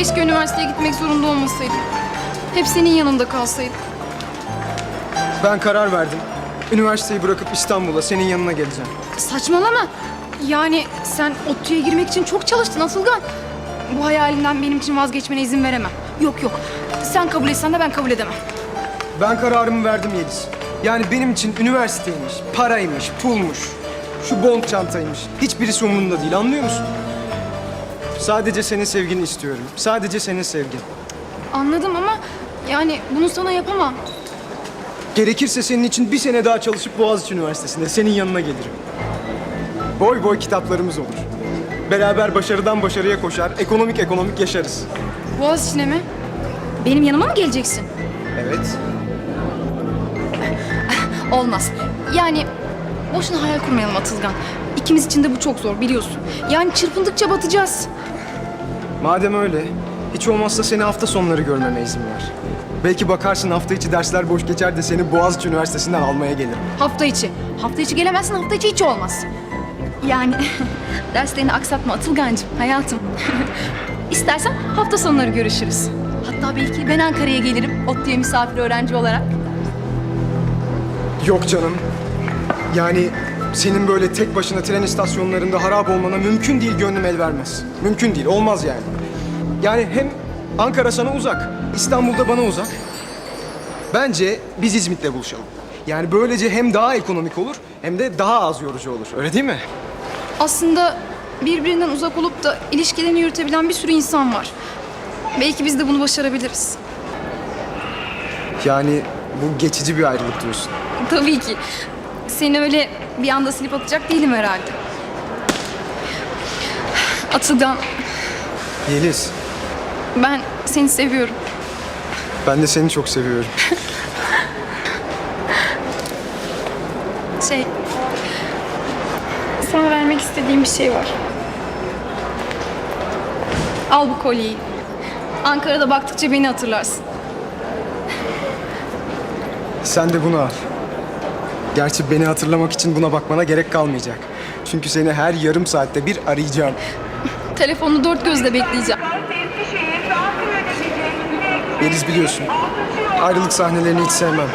Keşke üniversiteye gitmek zorunda olmasaydım. Hep senin yanında kalsaydım. Ben karar verdim. Üniversiteyi bırakıp İstanbul'a senin yanına geleceğim. Saçmalama. Yani sen ODTÜ'ye girmek için çok çalıştın Atılgan. Bu hayalinden benim için vazgeçmene izin veremem. Yok yok. Sen kabul etsen de ben kabul edemem. Ben kararımı verdim Yeliz. Yani benim için üniversiteymiş, paraymış, pulmuş, şu bond çantaymış. Hiçbirisi umurumda değil anlıyor musun? Sadece senin sevgini istiyorum. Sadece senin sevgin. Anladım ama yani bunu sana yapamam. Gerekirse senin için bir sene daha çalışıp Boğaziçi Üniversitesi'nde senin yanına gelirim. Boy boy kitaplarımız olur. Beraber başarıdan başarıya koşar, ekonomik ekonomik yaşarız. Boğaziçi'ne mi? Benim yanıma mı geleceksin? Evet. Olmaz. Yani boşuna hayal kurmayalım Atılgan. İkimiz için de bu çok zor biliyorsun. Yani çırpındıkça batacağız. Madem öyle, hiç olmazsa seni hafta sonları görmeme izin ver. Belki bakarsın hafta içi dersler boş geçer de seni Boğaziçi Üniversitesi'nden almaya gelirim. Hafta içi. Hafta içi gelemezsin, hafta içi hiç olmaz. Yani derslerini aksatma Atılgancığım, hayatım. İstersen hafta sonları görüşürüz. Hatta belki ben Ankara'ya gelirim, ODTÜ'ye misafir öğrenci olarak. Yok canım. Yani senin böyle tek başına tren istasyonlarında harap olmana mümkün değil gönlüm el vermez. Mümkün değil, olmaz yani. Yani hem Ankara sana uzak, İstanbul'da bana uzak. Bence biz İzmit'te buluşalım. Yani böylece hem daha ekonomik olur hem de daha az yorucu olur. Öyle değil mi? Aslında birbirinden uzak olup da ilişkilerini yürütebilen bir sürü insan var. Belki biz de bunu başarabiliriz. Yani bu geçici bir ayrılık diyorsun. Tabii ki. Seni öyle bir anda silip atacak değilim herhalde. Atılgan, Yeliz, ben seni seviyorum. ben de seni çok seviyorum. Şey, sana vermek istediğim bir şey var. Al bu kolyeyi. Ankara'da baktıkça beni hatırlarsın. Sen de bunu al. Gerçi beni hatırlamak için buna bakmana gerek kalmayacak. Çünkü seni her yarım saatte bir arayacağım. Telefonunu dört gözle bekleyeceğim. Yeliz biliyorsun. Ayrılık sahnelerini hiç sevmem.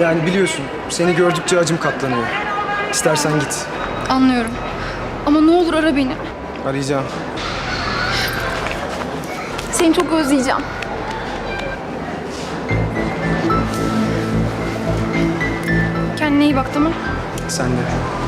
Yani biliyorsun seni gördükçe acım katlanıyor. İstersen git. Anlıyorum. Ama ne olur ara beni. Arayacağım. Seni çok özleyeceğim. Kendine iyi bak tamam. Sen de.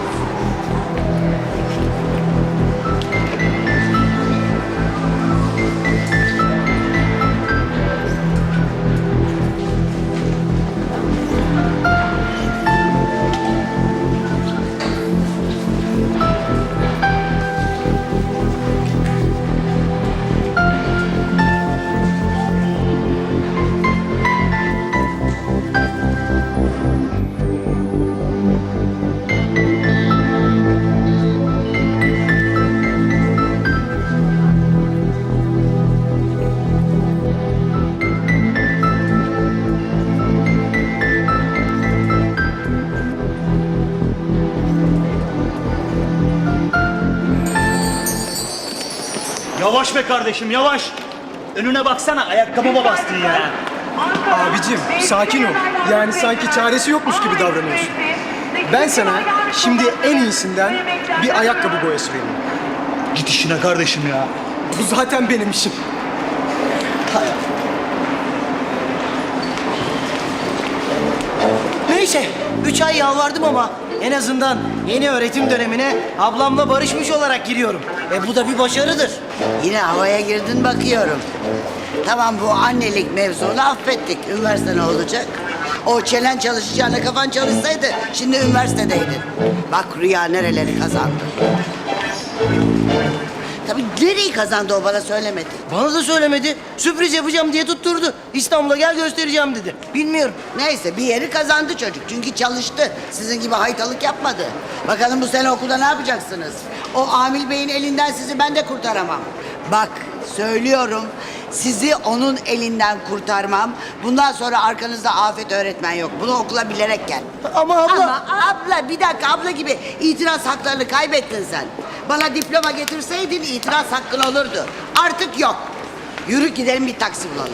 Yavaş be kardeşim yavaş. Önüne baksana ayakkabıma bastın ya. Abicim sakin ol. Yani sanki çaresi yokmuş gibi davranıyorsun. Ben sana şimdi en iyisinden bir ayakkabı boyası vereyim. Git işine kardeşim ya. Bu zaten benim işim. Neyse, üç ay yalvardım ama en azından yeni öğretim dönemine ablamla barışmış olarak giriyorum. E bu da bir başarıdır. Yine havaya girdin bakıyorum. Tamam bu annelik mevzunu affettik. Üniversite ne olacak? O çelen çalışacağına kafan çalışsaydı şimdi üniversitedeydin. Bak Rüya nereleri kazandı. Tabii nereyi kazandı o bana söylemedi. Bana da söylemedi. Sürpriz yapacağım diye tutturdu. İstanbul'a gel göstereceğim dedi. Bilmiyorum. Neyse bir yeri kazandı çocuk çünkü çalıştı. Sizin gibi haytalık yapmadı. Bakalım bu sene okulda ne yapacaksınız? O Amil Bey'in elinden sizi ben de kurtaramam. Bak söylüyorum sizi onun elinden kurtarmam. Bundan sonra arkanızda afet öğretmen yok. Bunu okula bilerek gel. Ama abla... Ama abla bir dakika abla gibi itiraz haklarını kaybettin sen. Bana diploma getirseydin itiraz hakkın olurdu. Artık yok. Yürü gidelim bir taksi bulalım.